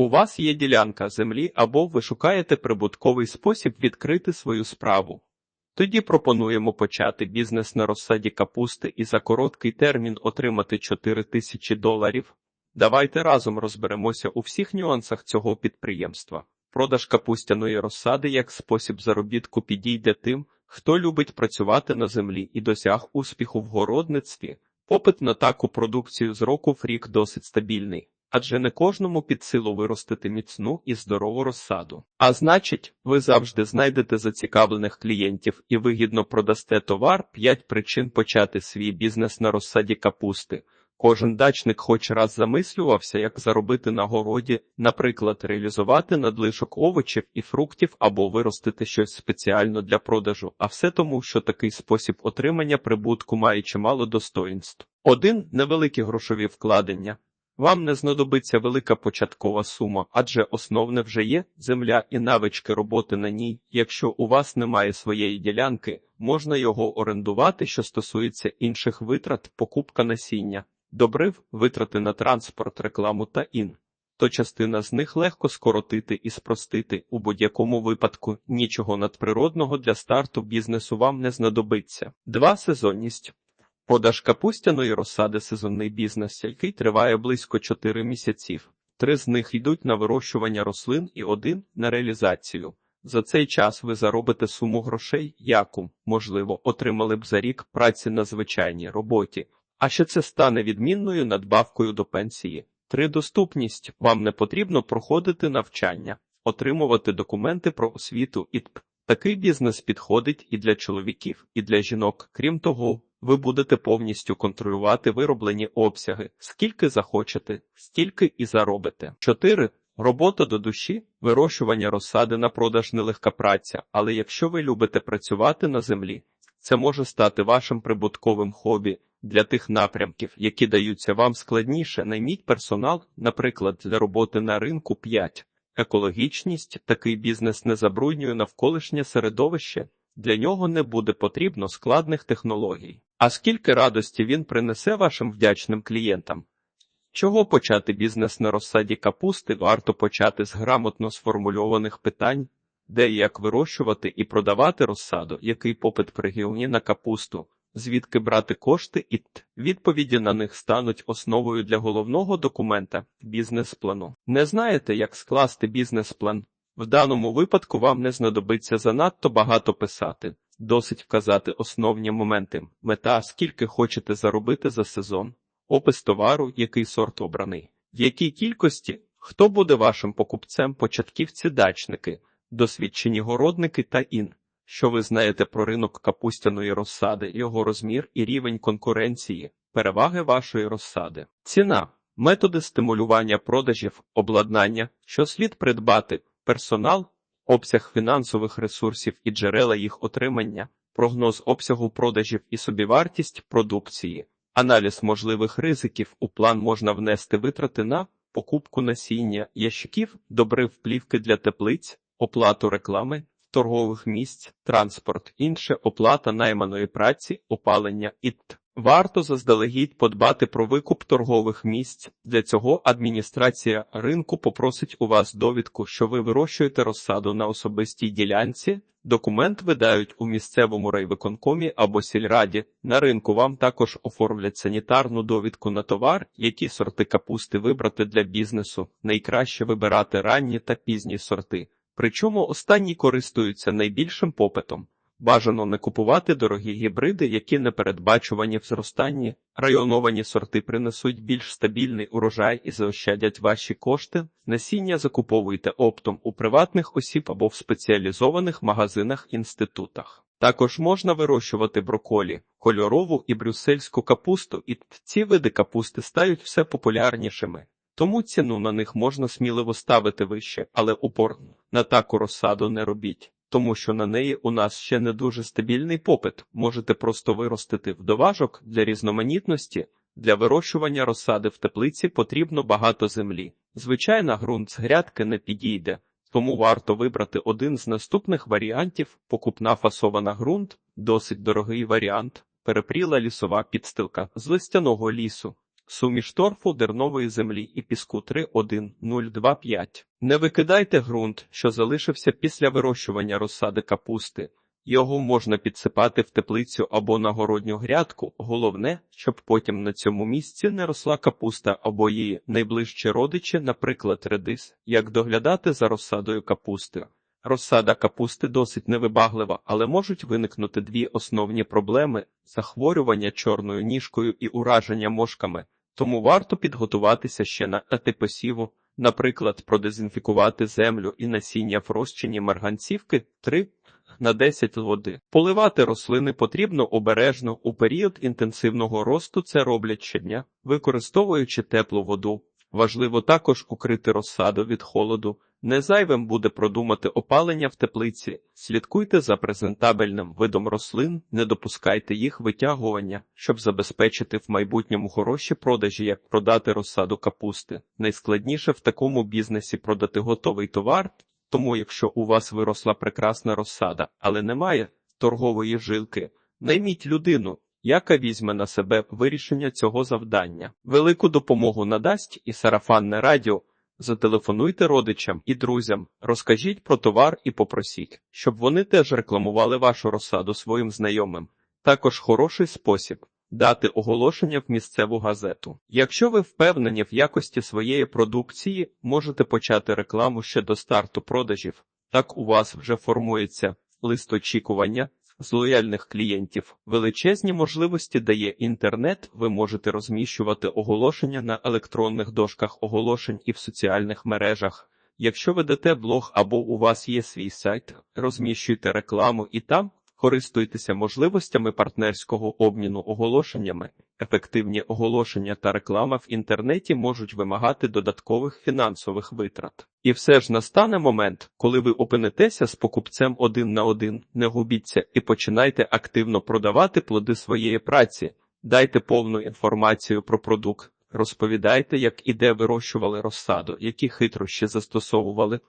У вас є ділянка землі або ви шукаєте прибутковий спосіб відкрити свою справу. Тоді пропонуємо почати бізнес на розсаді капусти і за короткий термін отримати 4 тисячі доларів. Давайте разом розберемося у всіх нюансах цього підприємства. Продаж капустяної розсади як спосіб заробітку підійде тим, хто любить працювати на землі і досяг успіху в городництві. Попит на таку продукцію з року в рік досить стабільний, адже не кожному під силу виростити міцну і здорову розсаду. А значить, ви завжди знайдете зацікавлених клієнтів і вигідно продасте товар 5 причин почати свій бізнес на розсаді капусти. Кожен дачник хоч раз замислювався, як заробити на городі, наприклад, реалізувати надлишок овочів і фруктів або виростити щось спеціально для продажу, а все тому, що такий спосіб отримання прибутку має чимало достоїнств. Один невеликі грошові вкладення. Вам не знадобиться велика початкова сума, адже основне вже є земля і навички роботи на ній. Якщо у вас немає своєї ділянки, можна його орендувати, що стосується інших витрат, покупка насіння добрив, витрати на транспорт, рекламу та ін. То частина з них легко скоротити і спростити. У будь-якому випадку нічого надприродного для старту бізнесу вам не знадобиться. Два сезонність. Продаж капустяної розсади сезонний бізнес, який триває близько 4 місяців. Три з них йдуть на вирощування рослин і один на реалізацію. За цей час ви заробите суму грошей, яку, можливо, отримали б за рік праці на звичайній роботі. А ще це стане відмінною надбавкою до пенсії. Три доступність вам не потрібно проходити навчання, отримувати документи про освіту і т. Такий бізнес підходить і для чоловіків, і для жінок. Крім того, ви будете повністю контролювати вироблені обсяги, скільки захочете, стільки і заробите. 4. Робота до душі, вирощування розсади на продаж нелегка праця, але якщо ви любите працювати на землі, це може стати вашим прибутковим хобі. Для тих напрямків, які даються вам складніше, найміть персонал, наприклад, для роботи на ринку 5. Екологічність такий бізнес не забруднює навколишнє середовище, для нього не буде потрібно складних технологій. А скільки радості він принесе вашим вдячним клієнтам? Чого почати бізнес на розсаді капусти, варто почати з грамотно сформульованих питань, де і як вирощувати і продавати розсаду, який попит в регіоні на капусту звідки брати кошти, і т. відповіді на них стануть основою для головного документа бізнес-плану. Не знаєте, як скласти бізнес-план? В даному випадку вам не знадобиться занадто багато писати. Досить вказати основні моменти, мета, скільки хочете заробити за сезон, опис товару, який сорт обраний, в якій кількості, хто буде вашим покупцем, початківці дачники, досвідчені городники та ін. Що ви знаєте про ринок капустяної розсади, його розмір і рівень конкуренції, переваги вашої розсади, ціна, методи стимулювання продажів, обладнання, що слід придбати, персонал, обсяг фінансових ресурсів і джерела їх отримання, прогноз обсягу продажів і собівартість продукції, аналіз можливих ризиків у план можна внести витрати на покупку насіння, ящиків, добрив плівки для теплиць, оплату реклами торгових місць, транспорт, інше оплата найманої праці, опалення і т. Варто заздалегідь подбати про викуп торгових місць. Для цього адміністрація ринку попросить у вас довідку, що ви вирощуєте розсаду на особистій ділянці. Документ видають у місцевому райвиконкомі або сільраді. На ринку вам також оформлять санітарну довідку на товар, які сорти капусти вибрати для бізнесу. Найкраще вибирати ранні та пізні сорти. Причому останні користуються найбільшим попитом. Бажано не купувати дорогі гібриди, які не передбачувані в зростанні. Районовані сорти принесуть більш стабільний урожай і заощадять ваші кошти. Насіння закуповуйте оптом у приватних осіб або в спеціалізованих магазинах інститутах. Також можна вирощувати броколі, кольорову і брюссельську капусту, і ці види капусти стають все популярнішими. Тому ціну на них можна сміливо ставити вище, але упор на таку розсаду не робіть, тому що на неї у нас ще не дуже стабільний попит. Можете просто виростити вдоважок для різноманітності. Для вирощування розсади в теплиці потрібно багато землі. Звичайно, ґрунт з грядки не підійде, тому варто вибрати один з наступних варіантів: покупна фасована ґрунт, досить дорогий варіант, перепріла лісова підстилка з листяного лісу. Суміш торфу, дернової землі і піску 3,1,025. Не викидайте ґрунт, що залишився після вирощування розсади капусти. Його можна підсипати в теплицю або на городню грядку. Головне, щоб потім на цьому місці не росла капуста або її найближчі родичі, наприклад, редис. Як доглядати за розсадою капусти? Розсада капусти досить невибаглива, але можуть виникнути дві основні проблеми: захворювання чорною ніжкою і ураження мошками. Тому варто підготуватися ще на ети посіву, наприклад, продезінфікувати землю і насіння в розчині марганцівки 3 на 10 води. Поливати рослини потрібно обережно у період інтенсивного росту. Це роблять щодня, використовуючи теплу воду. Важливо також укрити розсаду від холоду. Не зайвим буде продумати опалення в теплиці. Слідкуйте за презентабельним видом рослин, не допускайте їх витягування, щоб забезпечити в майбутньому хороші продажі, як продати розсаду капусти. Найскладніше в такому бізнесі продати готовий товар, тому якщо у вас виросла прекрасна розсада, але немає торгової жилки, найміть людину. Яка візьме на себе вирішення цього завдання? Велику допомогу надасть і сарафанне радіо. Зателефонуйте родичам і друзям, розкажіть про товар і попросіть, щоб вони теж рекламували вашу розсаду своїм знайомим. Також хороший спосіб дати оголошення в місцеву газету. Якщо ви впевнені в якості своєї продукції, можете почати рекламу ще до старту продажів. Так у вас вже формується лист очікування з лояльних клієнтів. Величезні можливості дає інтернет. Ви можете розміщувати оголошення на електронних дошках оголошень і в соціальних мережах. Якщо ведете блог або у вас є свій сайт, розміщуйте рекламу і там користуйтеся можливостями партнерського обміну оголошеннями. Ефективні оголошення та реклама в інтернеті можуть вимагати додаткових фінансових витрат. І все ж настане момент, коли ви опинитеся з покупцем один на один, не губіться і починайте активно продавати плоди своєї праці, дайте повну інформацію про продукт, розповідайте, як і де вирощували розсаду, які хитрощі застосовували.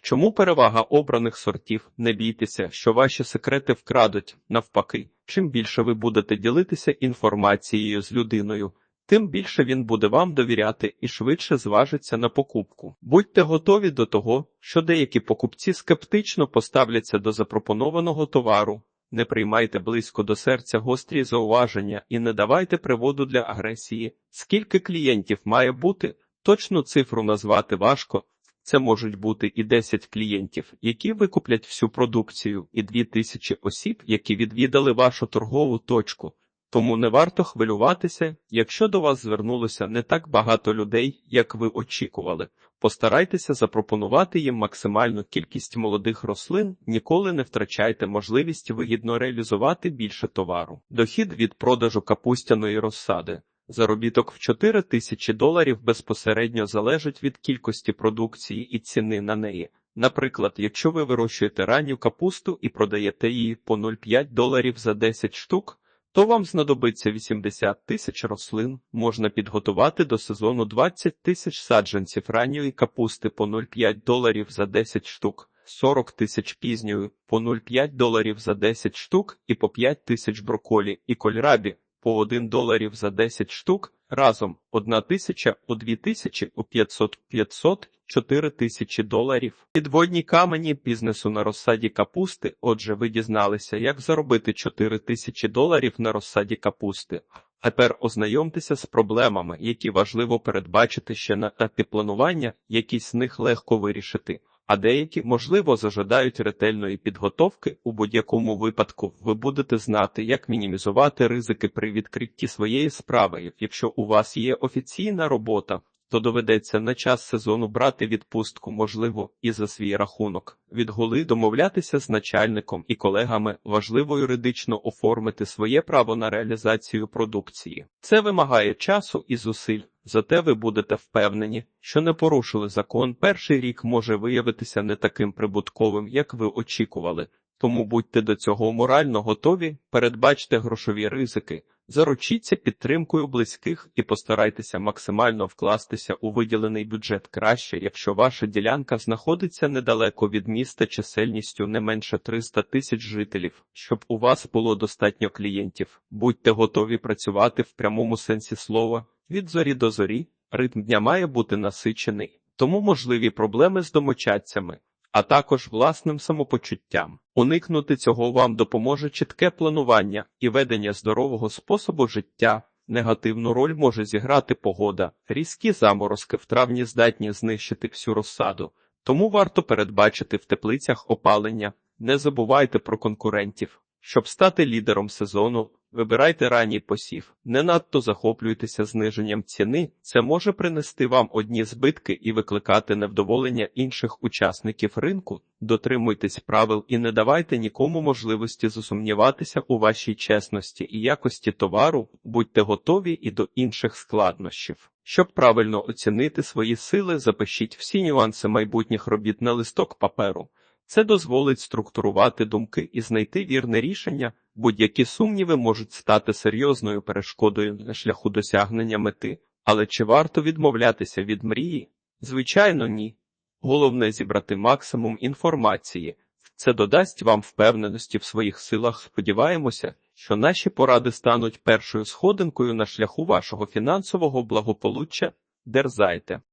Чому перевага обраних сортів? Не бійтеся, що ваші секрети вкрадуть. Навпаки, чим більше ви будете ділитися інформацією з людиною, тим більше він буде вам довіряти і швидше зважиться на покупку. Будьте готові до того, що деякі покупці скептично поставляться до запропонованого товару. Не приймайте близько до серця гострі зауваження і не давайте приводу для агресії. Скільки клієнтів має бути, точну цифру назвати важко. Це можуть бути і 10 клієнтів, які викуплять всю продукцію, і 2000 осіб, які відвідали вашу торгову точку. Тому не варто хвилюватися, якщо до вас звернулося не так багато людей, як ви очікували. Постарайтеся запропонувати їм максимальну кількість молодих рослин, ніколи не втрачайте можливість вигідно реалізувати більше товару. Дохід від продажу капустяної розсади. Заробіток в 4 тисячі доларів безпосередньо залежить від кількості продукції і ціни на неї. Наприклад, якщо ви вирощуєте ранню капусту і продаєте її по 0,5 доларів за 10 штук, то вам знадобиться 80 тисяч рослин. Можна підготувати до сезону 20 тисяч саджанців ранньої капусти по 0,5 доларів за 10 штук. 40 тисяч пізньої по 0,5 доларів за 10 штук і по 5 тисяч броколі і кольрабі по 1 доларів за 10 штук, разом 1 тисяча, у 2 тисячі, у 500, 500, 4 тисячі доларів. Підводні камені бізнесу на розсаді капусти, отже, ви дізналися, як заробити 4 тисячі доларів на розсаді капусти. А тепер ознайомтеся з проблемами, які важливо передбачити ще на етапі планування, якісь з них легко вирішити а деякі, можливо, зажадають ретельної підготовки. У будь-якому випадку ви будете знати, як мінімізувати ризики при відкритті своєї справи. Якщо у вас є офіційна робота, то доведеться на час сезону брати відпустку, можливо, і за свій рахунок. Від голи домовлятися з начальником і колегами важливо юридично оформити своє право на реалізацію продукції. Це вимагає часу і зусиль. Зате ви будете впевнені, що не порушили закон. Перший рік може виявитися не таким прибутковим, як ви очікували. Тому будьте до цього морально готові, передбачте грошові ризики, заручіться підтримкою близьких і постарайтеся максимально вкластися у виділений бюджет краще, якщо ваша ділянка знаходиться недалеко від міста чисельністю не менше 300 тисяч жителів, щоб у вас було достатньо клієнтів. Будьте готові працювати в прямому сенсі слова Від зорі до зорі ритм дня має бути насичений, тому можливі проблеми з домочадцями, а також власним самопочуттям. Уникнути цього вам допоможе чітке планування і ведення здорового способу життя. Негативну роль може зіграти погода. Різкі заморозки в травні здатні знищити всю розсаду, тому варто передбачити в теплицях опалення. Не забувайте про конкурентів. Щоб стати лідером сезону, вибирайте ранній посів. Не надто захоплюйтеся зниженням ціни. Це може принести вам одні збитки і викликати невдоволення інших учасників ринку. Дотримуйтесь правил і не давайте нікому можливості засумніватися у вашій чесності і якості товару, будьте готові і до інших складнощів. Щоб правильно оцінити свої сили, запишіть всі нюанси майбутніх робіт на листок паперу. Це дозволить структурувати думки і знайти вірне рішення. Будь-які сумніви можуть стати серйозною перешкодою на шляху досягнення мети. Але чи варто відмовлятися від мрії? Звичайно, ні. Головне зібрати максимум інформації. Це додасть вам впевненості в своїх силах. Сподіваємося, що наші поради стануть першою сходинкою на шляху вашого фінансового благополуччя. Дерзайте.